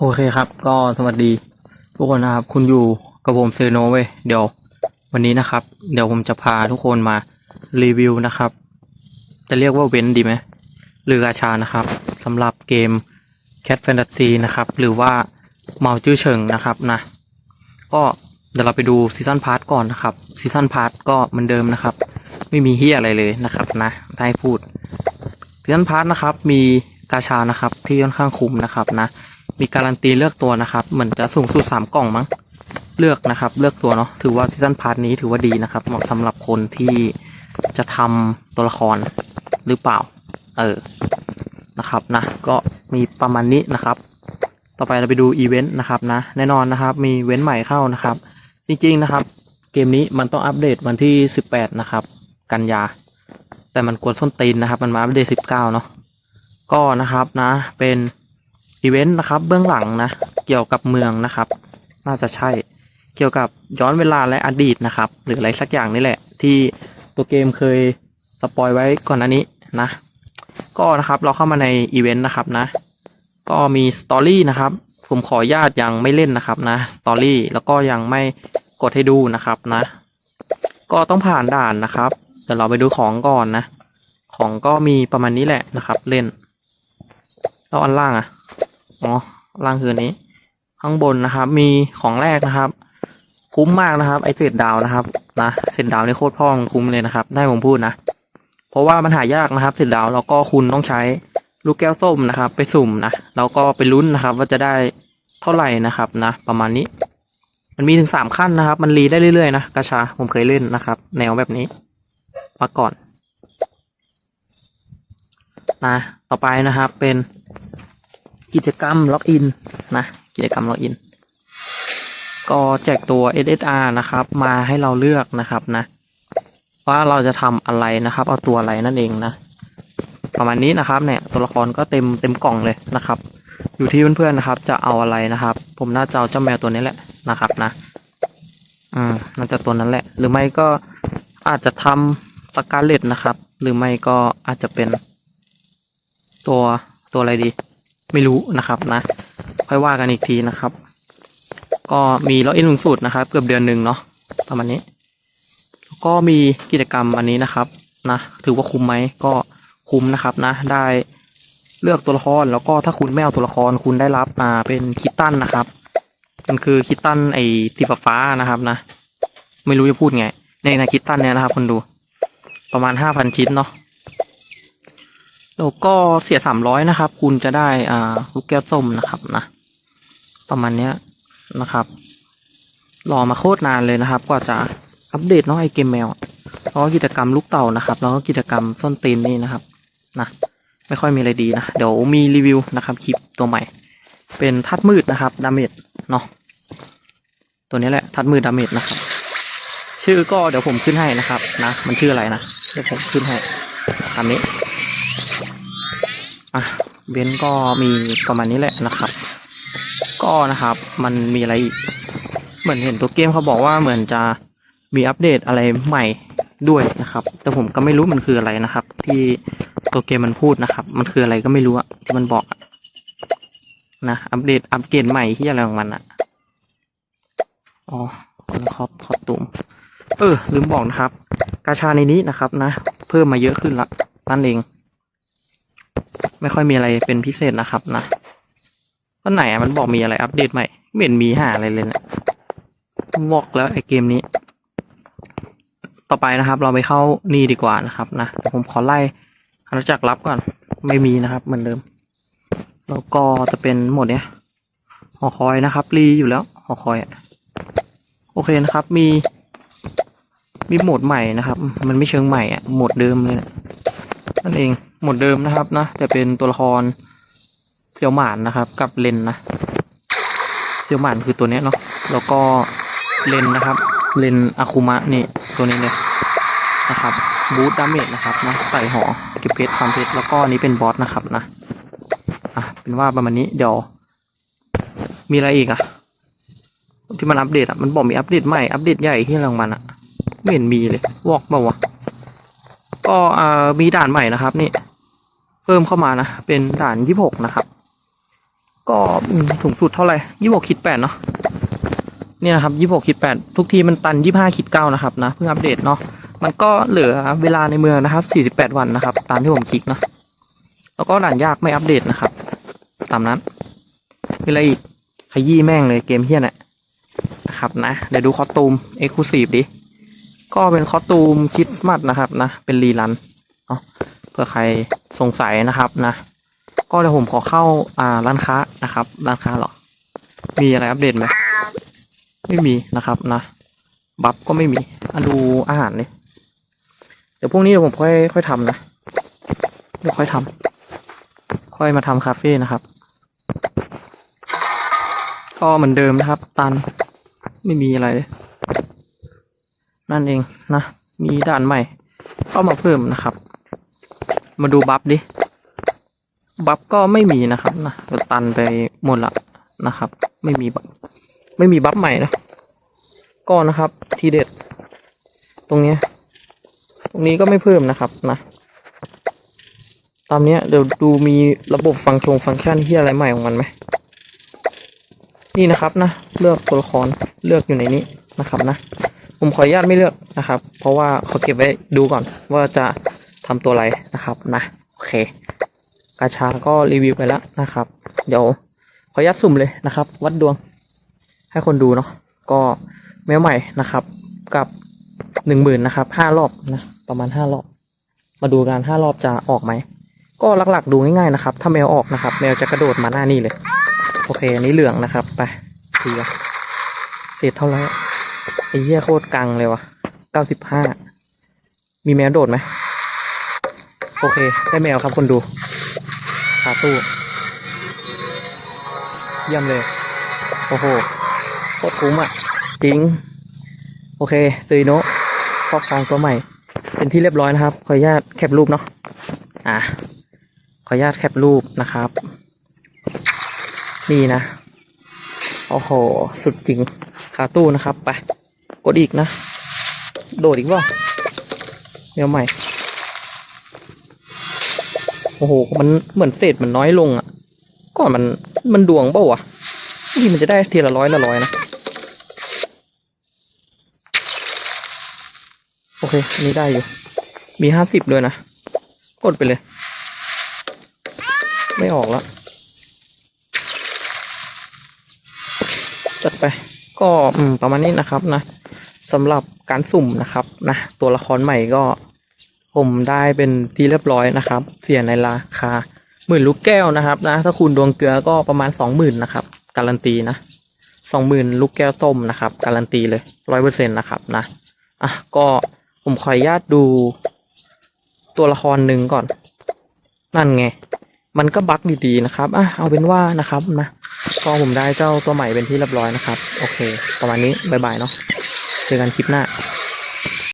โอเคครับก็สวัสดีทุกคนนะครับ คุณอยู่กับผมเซโนเว้ยเดี๋ยววันนี้นะครับ เดี๋ยวผมจะพาทุกคนมารีวิวนะครับ จะเรียกว่าเว้นดีไหมหรือกาชานะครับสำหรับเกม Cat Fantasy นะครับ หรือว่าเมาจื้อเฉิงนะครับนะ ก็เดี๋ยวเราไปดูซีซันพาร์ทก่อนนะครับซีซันพาร์ทก็เหมือนเดิมนะครับ ไม่มีเฮียอะไรเลยนะครับนะถ้าให้พูดซีซันพาร์ทนะครับมีกาชานะครับที่ค่อนข้างคุ้มนะครับนะ มีการันตีเลือกตัวนะครับ เหมือนจะสูงสุดสามกล่องมั้ง เลือกนะครับ เลือกตัวเนาะ ถือว่าซีซันพาร์ทนี้ถือว่าดีนะครับ เหมาะสำหรับคนที่จะทำตัวละครหรือเปล่า เออ นะครับนะ ก็มีประมาณนี้นะครับ ต่อไปเราไปดูอีเวนต์นะครับนะ แน่นอนนะครับ มีเว้นใหม่เข้านะครับ จริงๆนะครับ เกมนี้มันต้องอัปเดตวันที่ 18 นะครับ กันยา แต่มันกวนส้นตีนนะครับ มันมาอัปเดต 19 เนาะ ก็นะครับนะ เป็น อีเวนต์นะครับ เบื้องหลังนะ เกี่ยวกับเมืองนะครับ น่าจะใช่ เกี่ยวกับย้อนเวลาและอดีตนะครับ หรืออะไรสักอย่างนี่แหละ ที่ตัวเกมเคยสปอยไว้ก่อนหน้านี้นะ ก็นะครับเราเข้ามาในอีเวนต์นะครับนะ ก็มีสตอรี่นะครับ ผมขอญาตยังไม่เล่นนะครับนะ สตอรี่แล้วก็ยังไม่กดให้ดูนะครับนะ ก็ต้องผ่านด่านนะครับ เดี๋ยวเราไปดูของก่อนนะ ของก็มีประมาณนี้แหละนะครับ เล่นแล้วอันล่างอะ อ๋อล่างคืออันนี้ ข้างบนนะครับ มีของแรกนะครับ คุ้มมากนะครับ ไอเศษดาวนะครับนะเศษดาวนี่โคตรพ่องคุ้มเลยนะครับ ได้ผมพูดนะ เพราะว่ามันหายากนะครับเศษดาวแล้วก็คุณต้องใช้ลูกแก้วส้มนะครับ ไปสุ่มนะแล้วก็ไปลุ้นนะครับ ว่าจะได้เท่าไหร่นะครับนะ ประมาณนี้ มันมีถึงสามขั้นนะครับ มันรีได้เรื่อยๆนะกาชาผมเคยเล่นนะครับ แนวแบบนี้มาก่อนนะต่อไปนะครับเป็น กิจกรรมล็อกอินนะกิจกรรมล็อกอินก็แจกตัว SSR นะครับ มาให้เราเลือกนะครับนะ ว่าเราจะทำอะไรนะครับ เอาตัวอะไรนั่นเองนะ ประมาณนี้นะครับเนี่ยตัวละครก็เต็มเต็มกล่องเลยนะครับ อยู่ที่เพื่อนๆนะครับ จะเอาอะไรนะครับ ผมน่าจะเอาเจ้าแมวตัวนี้แหละนะครับนะอืมน่าจะตัวนั้นแหละ หรือไม่ก็อาจจะทำสกาเลตนะครับ หรือไม่ก็อาจจะเป็นตัวตัวอะไรดี ไม่รู้นะครับนะ ค่อยว่ากันอีกทีนะครับ ก็มีล็อกอินสูงสุดนะครับ เกือบเดือนหนึ่งเนาะประมาณนี้ แล้วก็มีกิจกรรมอันนี้นะครับนะถือว่าคุ้มไหมก็คุ้มนะครับนะ ได้เลือกตัวละครแล้วก็ถ้าคุณไม่เอาตัวละครคุณได้รับอ่าเป็นคิตตันนะครับมันคือคิตตันไอ้สีฟ้านะครับนะ ไม่รู้จะพูดไงในในคิตตันเนี่ยนะครับคนดูประมาณห้าพันชิ้นเนาะ แล้วก็เสียสามร้อยนะครับ คุณจะได้อ่าลูกแก้วส้มนะครับนะ ประมาณเนี้ยนะครับรอมาโคตรนานเลยนะครับ กว่าจะอัปเดตเนาะไอเกมแมวเพราะกิจกรรมลูกเต่านะครับ แล้วก็กิจกรรมส้นตีนนี่นะครับนะไม่ค่อยมีอะไรดีนะ เดี๋ยวมีรีวิวนะครับคลิปตัวใหม่ เป็นทัดมืดนะครับดาเมจเนาะตัวนี้แหละทัดมืดดาเมจนะครับ ชื่อก็เดี๋ยวผมขึ้นให้นะครับนะ มันชื่ออะไรนะเดี๋ยวผมขึ้นให้ตามนี้ อะเบนก็มีประมาณนี้แหละนะครับ ก็นะครับมันมีอะไรอีกเหมือนเห็นตัวเกมเขาบอกว่าเหมือนจะมีอัปเดตอะไรใหม่ด้วยนะครับ แต่ผมก็ไม่รู้มันคืออะไรนะครับ ที่ตัวเกมมันพูดนะครับ มันคืออะไรก็ไม่รู้อะที่มันบอกนะอัปเดตอัปเกรดใหม่ที่อะไรของมันอะอ๋อแล้วครอบคอตุ่มเออลืมบอกนะครับ กาชาในนี้นะครับนะ เพิ่มมาเยอะขึ้นละนั่นเอง ไม่ค่อยมีอะไรเป็นพิเศษนะครับนะก็ไหนมันบอกมีอะไรอัปเดตใหม่ไม่เห็นมีหาอะไรเลยนะบอกแล้วไอเกมนี้ ต่อไปนะครับ เราไปเข้านี่ดีกว่านะครับนะผมขอไล่อาณาจักรลับก่อนไม่มีนะครับ เหมือนเดิม แล้วก็จะเป็นหมดเนี้ยหอคอยนะครับรีอยู่แล้วหอคอยโอเคนะครับมีมีโหมดใหม่นะครับ มันไม่เชิงใหม่อะโหมดเดิมเลยนะนั่นเอง หมดเดิมนะครับนะแต่เป็นตัวละครเซียวหมานนะครับ กับเลนนะเซียวหมานคือตัวเนี้ยเนาะแล้วก็เลนนะครับ เลนอาคุมะนี่ตัวนี้เลยนะครับบูทดาเมจนะครับนะใส่หอเก็บเพชรฟาร์มเพชรแล้วก็อันนี้เป็นบอสนะครับนะอะเป็นว่าประมาณนี้เดี๋ยวมีอะไรอีกอะที่มันอัปเดตอะมันบอกมีอัปเดตใหม่อัปเดตใหญ่ที่รางมันอะไม่เห็นมีเลยวอกเปล่าวะก็อ่ามีด่านใหม่นะครับ นี่ เพิ่มเข้ามานะ เป็นด่านยี่หกนะครับ ก็อืมสูงสุดเท่าไหร่ยี่หกขีดแปดเนาะเนี่ยนะครับยี่หกขีดแปดทุกทีมันตันยี่ห้าขีดเก้านะครับนะเพิ่งอัปเดตเนาะมันก็เหลือเวลาในเมืองนะครับสี่สิบแปดวันนะครับ ตามที่ผมคลิกเนาะแล้วก็ด่านยากไม่อัปเดตนะครับ ตามนั้นมีอะไรอีกขยี้แม่งเลยเกมเฮี้ยน่ะนะครับนะเดี๋ยวดูคอสตูมเอ็กซ์คลูซีฟดิก็เป็นคอสตูมคริสต์มาสนะครับนะเป็นรีรัน ผื่อใครสงสัยนะครับนะ ก็เดี๋ยวผมขอเข้าอ่าร้านค้านะครับ ร้านค้าหรอ มีอะไรอัปเดตไหมไม่มีนะครับนะ บัฟก็ไม่มีอะดูอาหารเลยเดี๋ยวพรุ่งนี้เดี๋ยวผมค่อยค่อยทำนะเดี๋ยวค่อยทำค่อยมาทำคาเฟ่นะครับ ก็เหมือนเดิมนะครับ ตันไม่มีอะไรเลยนั่นเองนะ มีด่านใหม่เข้ามาเพิ่มนะครับ มาดูบัฟดิ บัฟก็ไม่มีนะครับนะตันไปหมดละนะครับ ไม่มีบัฟไม่มีบัฟใหม่นะ ก็นะครับทีเด็ด ตรงเนี้ย ตรงนี้ก็ไม่เพิ่มนะครับนะ ตามเนี้ยเดี๋ยวดูมีระบบฟังก์ชงฟังก์ชันที่อะไรใหม่ของมันไหม นี่นะครับนะ เลือกตัวละครเลือกอยู่ในนี้นะครับนะ ผมขออนุญาตไม่เลือกนะครับ เพราะว่าขอเก็บไว้ดูก่อนว่าจะ ทำตัวอะไรนะครับนะโอเคกาชาก็รีวิวไปแล้วนะครับ เดี๋ยวขออนุญาตสุ่มเลยนะครับ วัดดวง ให้คนดูเนาะก็แมวใหม่นะครับ กับหนึ่งหมื่นนะครับห้ารอบนะประมาณห้ารอบ มาดูกันห้ารอบจะออกไหมก็หลักๆดูง่ายๆนะครับ ถ้าแมวออกนะครับ แมวจะกระโดดมาหน้านี่เลย โอเคอันนี้เหลืองนะครับไปเทียเศษเท่าไหร่ไอ้เหี้ยโคตรกังเลยวะเก้าสิบห้ามีแมวโดดไหม โอเค ได้แมวครับคนดูขาตู้เยี่ยมเลย โอ้โหโคตรคุ้มอะ จริง โอเคซีโนะครอบครองตัวใหม่ เป็นที่เรียบร้อยนะครับ ขออนุญาตแคปรูปเนาะอะขออนุญาตแคปรูปนะครับ นี่นะ โอ้โห สุดจริงขาตู้นะครับ ไป กดอีกนะ โดดอีกว่าเดี๋ยวใหม่ โอ้โห มันเหมือนเศษมันน้อยลงอะ ก่อนมันมันดวงเปล่าวะบางทีมันจะได้ทีละร้อยละร้อยนะ โอเค นี้ได้อยู่ มีห้าสิบด้วยนะ กดไปเลย ไม่ออกแล้ว จัดไป ก็ประมาณนี้นะครับนะสำหรับการสุ่มนะครับนะตัวละครใหม่ก็ ผมได้เป็นที่เรียบร้อยนะครับ เสียในราคาหมื่นลูกแก้วนะครับนะ ถ้าคุณดวงเกลือก็ประมาณสองหมื่นนะครับ การันตีนะสองหมื่นลูกแก้วต้มนะครับ การันตีเลยร้อยเปอร์เซ็นต์นะครับนะอะก็ผมขออนุญาตดูตัวละครหนึ่งก่อน นั่นไง มันก็บั๊กดีๆนะครับอะเอาเป็นว่านะครับนะก็ผมได้เจ้าตัวใหม่เป็นที่เรียบร้อยนะครับ โอเค ประมาณนี้บายบายเนาะเจอกันคลิปหน้า